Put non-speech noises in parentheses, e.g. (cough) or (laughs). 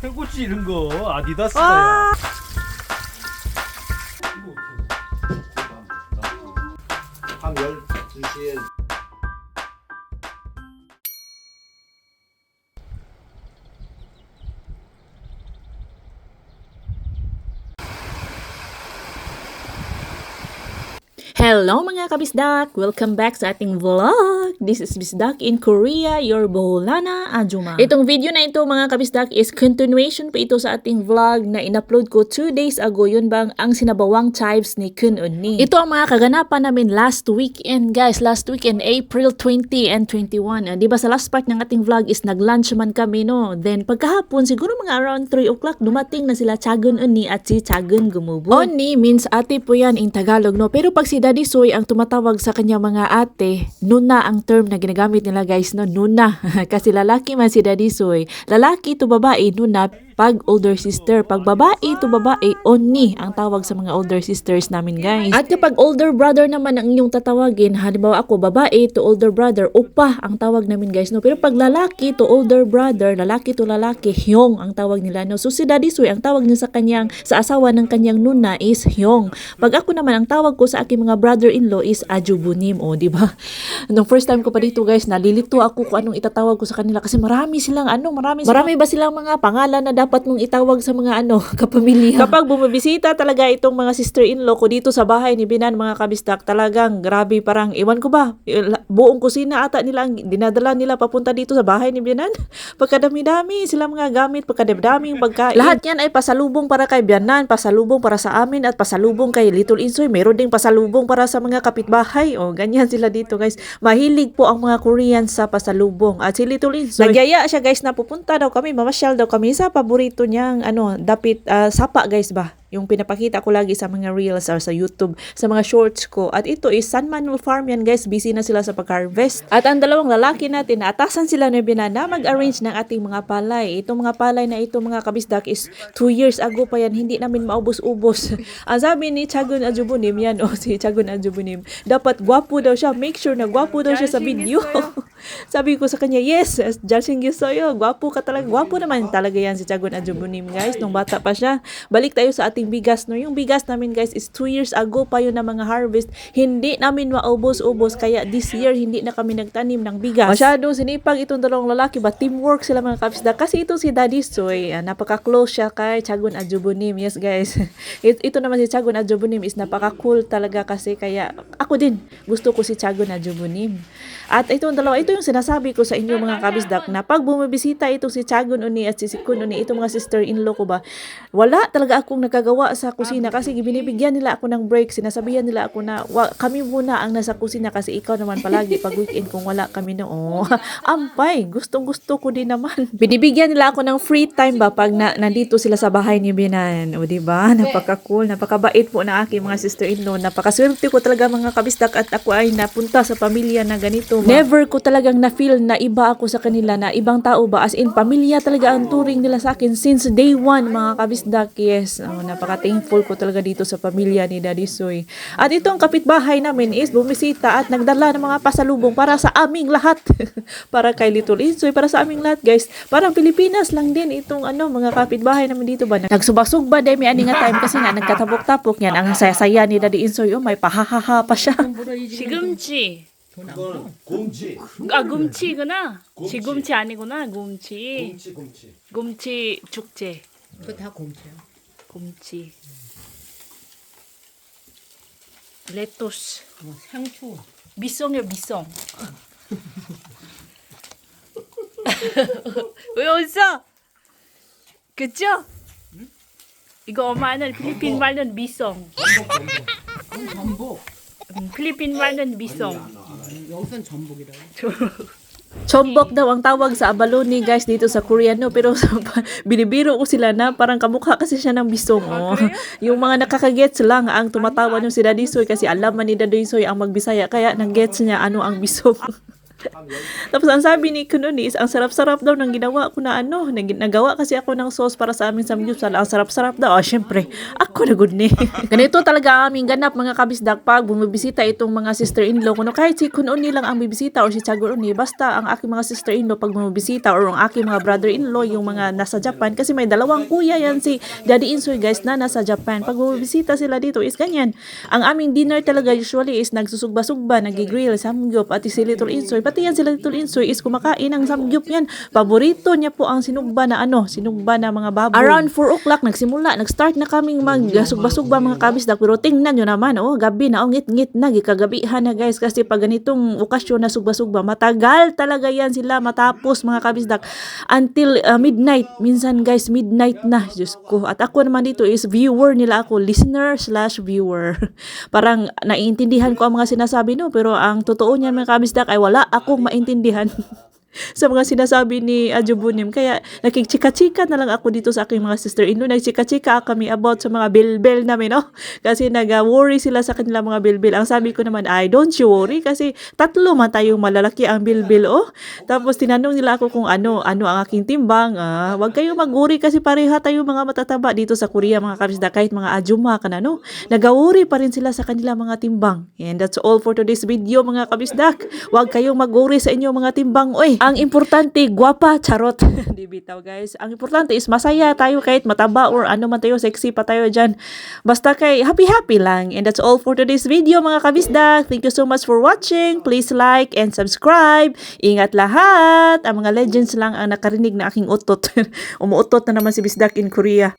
최고지 이런 거 아디다스다. 아. 밤 12시에 Hello mga kabisdak! Welcome back sa ating vlog! This is Bisdak in Korea, your Boholana Ajuma. Itong video na ito mga kabisdak is continuation pa ito sa ating vlog na in-upload ko 2 days ago. Yun bang ang sinabawang chives ni Kun Unni. Ito ang mga kaganapan namin last weekend guys. Last weekend, April 20 and 21. Ah, di ba sa last part ng ating vlog is nag-lunch man kami no? Then pagkahapon, siguro mga around 3 o'clock, dumating na sila Chagun Unni at si Chagun Gumubon. Unni means ate po yan in Tagalog no? Pero pag si Daddy Soy ang tumatawag sa kanya mga ate, nuna ang term na ginagamit nila guys no? Nuna. (laughs) Kasi lalaki man si Daddy Soy. Lalaki to babae, nuna pag older sister. Pag babae to babae, onni ang tawag sa mga older sisters namin guys. At kapag older brother naman ang inyong tatawagin, halimbawa ako babae to older brother, upa ang tawag namin guys no. Pero pag lalaki to older brother, lalaki to lalaki, hyong ang tawag nila no. So si Daddy Soy, ang tawag niya sa kanyang sa asawa ng kanyang nuna is hyong. Pag ako naman ang tawag ko sa aking mga brother-in-law is ajubunim o di ba? (laughs) Nung first time ko pa dito guys, nalilito ako kung anong itatawag ko sa kanila kasi marami silang ano, marami marami ba silang mga pangalan na dapat mong itawag sa mga ano, (laughs) kapamilya. Kapag bumibisita talaga itong mga sister-in-law ko dito sa bahay ni Binan mga kabistak, talagang grabe parang iwan ko ba, buong kusina ata nila ang dinadala nila papunta dito sa bahay ni Binan. (laughs) Pagkadami-dami sila mga gamit, pagkadami-daming pagkain. Lahat yan ay pasalubong para kay Bianan, pasalubong para sa amin at pasalubong kay Little Insoy. Meron ding pasalubong para sa mga kapitbahay. O, ganyan sila dito guys. Mahilig po ang mga Korean sa pasalubong. At si Little Insoy, nagyaya siya guys na pupunta daw kami, mamasyal daw kami sa paborito niyang ano, dapit ah, sapa guys ba? Yung pinapakita ko lagi sa mga reels or sa YouTube, sa mga shorts ko. At ito is San Manuel Farm yan guys. Busy na sila sa pag-harvest. At ang dalawang lalaki natin, naatasan sila na binana mag-arrange ng ating mga palay. Itong mga palay na ito mga kabisdak is 2 years ago pa yan. Hindi namin maubos-ubos. (laughs) ang sabi ni Chagun Ajubunim, yan o (laughs) si Chagun Ajubunim, dapat gwapo daw siya. Make sure na gwapo daw siya sa video. (laughs) sabi ko sa kanya, yes, judging you sa'yo. Gwapo ka talaga. Gwapo naman talaga yan si Chagun Ajubunim guys. Nung bata pa siya. Balik tayo sa ating bigas. No? Yung bigas namin guys is 2 years ago pa yun na mga harvest. Hindi namin maubos-ubos. Kaya this year hindi na kami nagtanim ng bigas. Masyadong sinipag itong dalawang lalaki ba teamwork sila mga kapsda. Kasi ito si Daddy Soy. ah, napaka-close siya kay Chagun Ajubunim. Yes guys. (laughs) It- ito naman si Chagun Ajubunim is napaka-cool talaga kasi kaya ako din gusto ko si Chagun Ajubunim. At itong dalawa, ito yung sinasabi ko sa inyo mga kabisdak na pag bumibisita itong si Chagun Uni at si Sikun Uni, itong mga sister-in-law ko ba, wala talaga akong nagagawa sa kusina kasi binibigyan nila ako ng break. Sinasabihan nila ako na wa, kami muna ang nasa kusina kasi ikaw naman palagi pag weekend kung wala kami no. (laughs) Ampay, gustong gusto ko din naman. (laughs) Binibigyan nila ako ng free time ba pag na, nandito sila sa bahay ni Binan. O di ba? Napaka-cool, napakabait po na aking mga sister-in-law. Napakaswerte ko talaga mga kabisdak at ako ay napunta sa pamilya na ganito. Never ko talagang na-feel na iba ako sa kanila na ibang tao ba as in pamilya talaga ang turing nila sa akin since day one mga kabisdak. Yes, oh, napaka-thankful ko talaga dito sa pamilya ni Daddy Soy. At itong kapitbahay namin is bumisita at nagdala ng mga pasalubong para sa aming lahat. (laughs) para kay Little Insoy, para sa aming lahat guys. Parang Pilipinas lang din itong ano mga kapitbahay namin dito ba. Nagsubasugba dahil may ani nga time kasi nga nagkatapok-tapok yan. Ang saya-saya ni Daddy Insoy. Oh, may pahahaha pa siya. 시금치. 그거는 곰치 아, 굼치구나. 굼치. 시금치 아니구나. 굼치. 곰치 곰치 굼치 축제. 그거 다 곰치야. 굼치. 레토스. 어, 상추. 미성이요, 미성. (laughs) 왜 웃어? 그죠? 이거 엄마는 필리핀 말은 미성. 전복. 음, 필리핀 말은 미성. 여기선 전복이라고. Chombok daw ang tawag sa abalone guys dito sa Korea no? Pero (laughs) binibiro ko sila na parang kamukha kasi siya ng bisong oh. (laughs) yung mga nakakagets lang ang tumatawa nung si Daddy Soy kasi alam man ni Daddy Soy ang magbisaya kaya nag-gets niya ano ang bisong Tapos ang sabi ni Kuno is, ang sarap-sarap daw ng ginawa ko na ano, nag- nagawa kasi ako ng sauce para sa aming samgyupsal. Ang sarap-sarap daw. Ah, syempre, ako na good ni. (laughs) Ganito talaga aming ganap mga kabisdak pag bumibisita itong mga sister-in-law ko. No, kahit si Kuno ni lang ang bibisita or si Chagor ni, basta ang aking mga sister-in-law pag bumibisita or ang aking mga brother-in-law, yung mga nasa Japan. Kasi may dalawang kuya yan si Daddy Insoy guys na nasa Japan. Pag bumibisita sila dito is ganyan. Ang aming dinner talaga usually is nagsusugba-sugba, nagigrill, samgyup, at si Little Insoy. Pati yan si Little Insoy is kumakain ng samgyup yan. Paborito niya po ang sinugba na ano, sinugba na mga baboy. Around 4 o'clock nagsimula, nag-start na kaming magsugba-sugba mga kabisdak. Pero tingnan nyo naman, oh, gabi na, oh, ngit-ngit na, gikagabihan na guys. Kasi pag ganitong okasyon na sugba-sugba, matagal talaga yan sila matapos mga kabisdak. Until uh, midnight. Minsan guys, midnight na. Diyos ko. At ako naman dito is viewer nila ako. Listener slash viewer. (laughs) Parang naiintindihan ko ang mga sinasabi no. Pero ang totoo niyan mga kabisdak ay wala akong maintindihan. (laughs) sa mga sinasabi ni Ajubunim. Kaya nakikchika-chika na lang ako dito sa aking mga sister-in-law. Nagchika-chika kami about sa mga bill-bill namin, no? Kasi nag-worry sila sa kanilang mga bill-bill. Ang sabi ko naman ay, don't you worry kasi tatlo man tayong malalaki ang bill-bill, oh. Tapos tinanong nila ako kung ano, ano ang aking timbang. Ah, wag kayong mag-worry kasi pareha tayong mga matataba dito sa Korea, mga karisda, kahit mga ajuma ka na, no? Nag-worry pa rin sila sa kanilang mga timbang. And that's all for today's video, mga kabisdak. Huwag kayong mag-worry sa inyong mga timbang, oy. Ang importante, gwapa, charot. (laughs) Di bitaw, guys. Ang importante is masaya tayo kahit mataba or ano man tayo, sexy pa tayo dyan. Basta kay happy-happy lang. And that's all for today's video, mga kabisdak. Thank you so much for watching. Please like and subscribe. Ingat lahat. Ang mga legends lang ang nakarinig na aking utot. (laughs) Umuutot na naman si Bisdak in Korea.